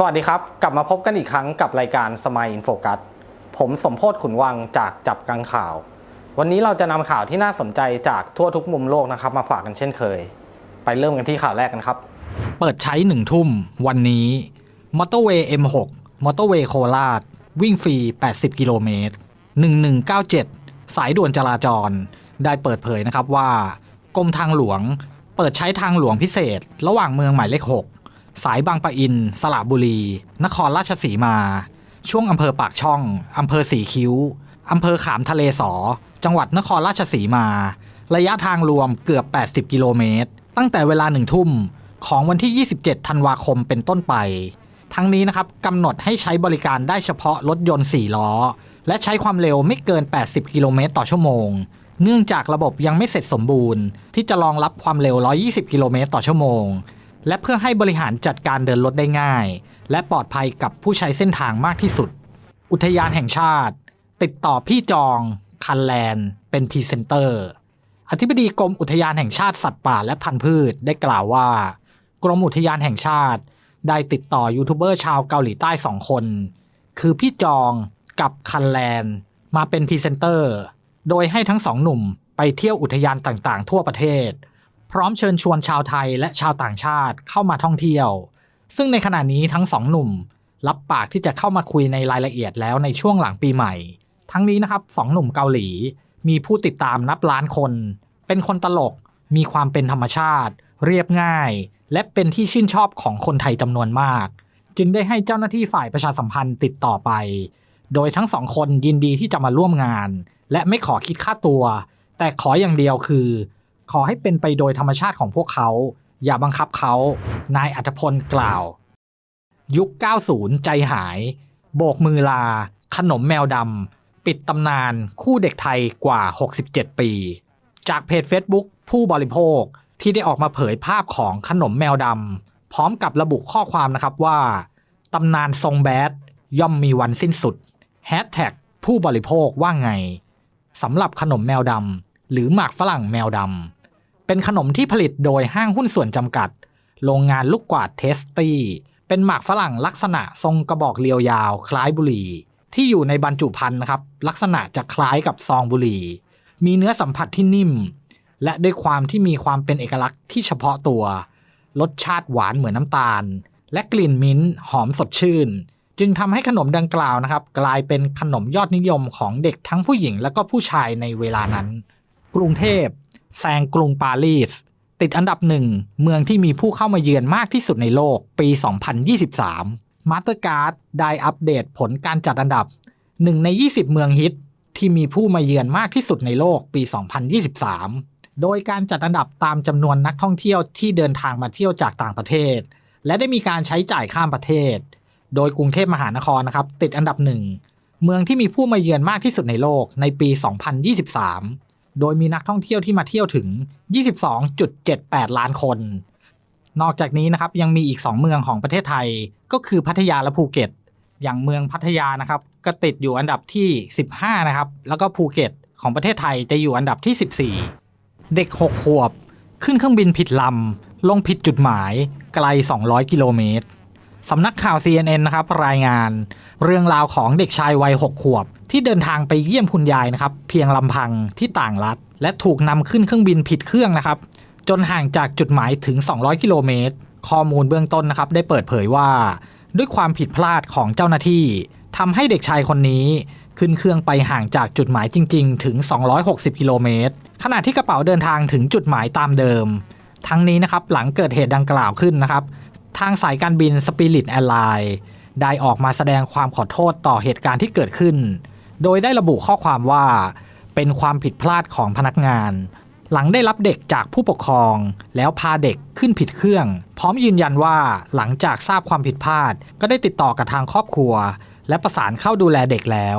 สวัสดีครับ กลับมาพบกันอีกครั้งกับรายการสมัยอินโฟกัสผมสมโพศขุนวังจากจับกังข่าว วันนี้เราจะนำข่าวที่น่าสนใจจากทั่วทุกมุมโลกนะครับ มาฝากกันเช่นเคย ไปเริ่มกันที่ข่าวแรกกันครับ เปิดใช้หนึ่งทุ่ม วันนี้มอเตอร์เวย์ M6 มอเตอร์เวย์โคราช วิ่งฟรี 80 กิโลเมตร 1197 สายด่วนจราจร ได้เปิดเผยนะครับว่ากรมทางหลวง เปิดใช้ทางหลวงพิเศษ ระหว่างเมืองหมายเลข 6 สายบางปะอิน สระบุรี นครราชสีมา ช่วงอำเภอปากช่อง อำเภอสีคิ้ว อำเภอขามทะเลสอ จังหวัดนครราชสีมา ระยะทางรวมเกือบ 80 กิโลเมตร ตั้งแต่เวลาหนึ่งทุ่มของวันที่ 27 ธันวาคมเป็นต้นไป ทั้งนี้นะครับกำหนดให้ใช้บริการได้เฉพาะรถยนต์ 4 ล้อ และใช้ความเร็วไม่เกิน 80 กิโลเมตรต่อชั่วโมง เนื่องจากระบบยังไม่เสร็จสมบูรณ์ ที่จะรองรับความเร็ว 120 กิโลเมตรต่อชั่วโมง และเพื่อให้บริหารจัดการเดินรถได้ง่าย และปลอดภัยกับผู้ใช้เส้นทางมากที่สุด อุทยานแห่งชาติ ติดต่อพี่จอง คันแลนเป็นพรีเซนเตอร์ อธิบดีกรมอุทยานแห่งชาติสัตว์ป่าและพันธุ์พืชได้กล่าวว่า กรมอุทยานแห่งชาติ ได้ติดต่อยูทูบเบอร์ชาวเกาหลีใต้สองคน คือพี่จองกับคันแลนมาเป็นพรีเซนเตอร์ โดยให้ทั้งสองหนุ่มไปเที่ยวอุทยานต่างๆ ทั่วประเทศ พร้อมเชิญชวนชาวไทยและชาวต่างชาติเข้ามาท่องเที่ยว ซึ่งในขณะนี้ทั้งสองหนุ่ม รับปากที่จะเข้ามาคุยในรายละเอียดแล้วในช่วงหลังปีใหม่ ทั้งนี้นะครับสองหนุ่มเกาหลี มีผู้ติดตามนับล้านคน เป็นคนตลก มีความเป็นธรรมชาติ เรียบง่าย และเป็นที่ชื่นชอบของคนไทยจำนวนมาก จึงได้ให้เจ้าหน้าที่ฝ่ายประชาสัมพันธ์ติดต่อไป โดยทั้งสองคนยินดีที่จะมาร่วมงาน และไม่ขอคิดค่าตัว แต่ขออย่างเดียวคือ ขอให้เป็นไปโดยธรรมชาติของพวกเขา อย่าบังคับเขา นายอัธพลกล่าว ยุค 90 ใจหาย โบกมือลา ขนมแมวดำ ปิดตำนานคู่เด็กไทยกว่า 67 ปี จากเพจ Facebook ผู้บริโภคที่ได้ออกมาเผยภาพของขนมแมวดำ พร้อมกับระบุข้อความนะครับว่าตำนานทรงแบดย่อมมีวันสิ้นสุดแฮชแท็กผู้บริโภคว่าไงสำหรับขนมแมวดำหรือหมากฝรั่งแมวดำ เป็นขนมที่ผลิตโดยห้างหุ้นส่วนจำกัด โรงงานลูกกวาดเทสตี้ เป็นหมากฝรั่งลักษณะทรงกระบอกเรียวยาว คล้ายบุหรี่ ที่อยู่ในบรรจุภัณฑ์นะครับ ลักษณะจะคล้ายกับซองบุหรี่ มีเนื้อสัมผัสที่นิ่ม และด้วยความที่มีความเป็นเอกลักษณ์ที่เฉพาะตัว รสชาติหวานเหมือนน้ำตาล และกลิ่นมิ้นท์หอมสดชื่น จึงทำให้ขนมดังกล่าวนะครับ กลายเป็นขนมยอดนิยมของเด็กทั้งผู้หญิงและก็ผู้ชายในเวลานั้น กรุงเทพ แซงกรุงปารีส ติดอันดับหนึ่งเมืองที่มีผู้เข้ามาเยือนมากที่สุดในโลกปี 2023มาสเตอร์การ์ดได้อัปเดตผลการจัดอันดับ 1 ใน 20 เมืองฮิต ที่มีผู้มาเยือนมากที่สุดในโลกปี 2023 โดยการจัดอันดับตามจำนวนนักท่องเที่ยวที่เดินทางมาเที่ยวจากต่างประเทศ และได้มีการใช้จ่ายข้ามประเทศ โดยกรุงเทพมหานครนะครับติดอันดับหนึ่งเมืองที่มีผู้มาเยือนมากที่สุดในโลกในปี 2023 โดยมีนักท่องเที่ยวที่มาเที่ยวถึง 22.78 ล้านคน นอกจากนี้นะครับยังมีอีก 2 เมืองของประเทศไทยก็คือพัทยาและภูเก็ต อย่างเมืองพัทยานะครับก็ติดอยู่อันดับที่ 15 นะครับ แล้วก็ภูเก็ตของประเทศไทยจะอยู่อันดับที่ 14 เด็ก 6 ขวบ ขึ้นเครื่องบินผิดลำ ลงผิดจุดหมาย ไกล 200 กิโลเมตร สำนักข่าว CNN นะครับรายงาน เรื่องราวของเด็กชายวัย6ขวบ ที่เดินทางไปเยี่ยมคุณยายนะครับ เพียงลำพังที่ต่างรัฐ และถูกนำขึ้นเครื่องบินผิดเครื่องนะครับ จนห่างจากจุดหมายถึง 200 กิโลเมตร ข้อมูลเบื้องต้นนะครับ ได้เปิดเผยว่า ด้วยความผิดพลาดของเจ้าหน้าที่ทำให้เด็กชายคนนี้ขึ้นเครื่องไปห่างจากจุดหมายจริง ๆ ถึง 260 กิโลเมตร ขณะที่กระเป๋าเดินทางถึงจุดหมายตามเดิม ทั้งนี้นะครับหลังเกิดเหตุดังกล่าวขึ้นนะครับ ทางสายการบิน Spirit Airlines ได้ออกมาแสดงความขอโทษต่อเหตุการณ์ที่เกิดขึ้น โดยได้ระบุข้อความว่า เป็นความผิดพลาดของพนักงาน หลังได้รับเด็กจากผู้ปกครอง แล้วพาเด็กขึ้นผิดเครื่อง พร้อมยืนยันว่าหลังจากทราบความผิดพลาด ก็ได้ติดต่อกับทางครอบครัว และประสานเข้าดูแลเด็กแล้ว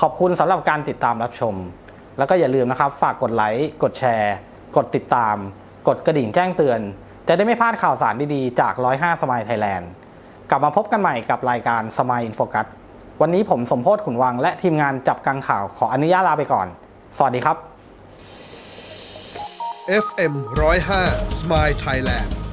ขอบคุณสำหรับการติดตามรับชม แล้วก็อย่าลืมนะครับ ฝากกดไลค์กดแชร์ กดติดตาม กดกระดิ่งแจ้งเตือน จะได้ไม่พลาดข่าวสารดีๆ จาก 105 สมายไทยแลนด์ กลับมาพบกันใหม่กับรายการสมายอินโฟกัส วันนี้ผมสมโพศขุนวังและทีมงานจับกังข่าวขออนุญาตลาไปก่อน สวัสดีครับ FM 105 Smile Thailand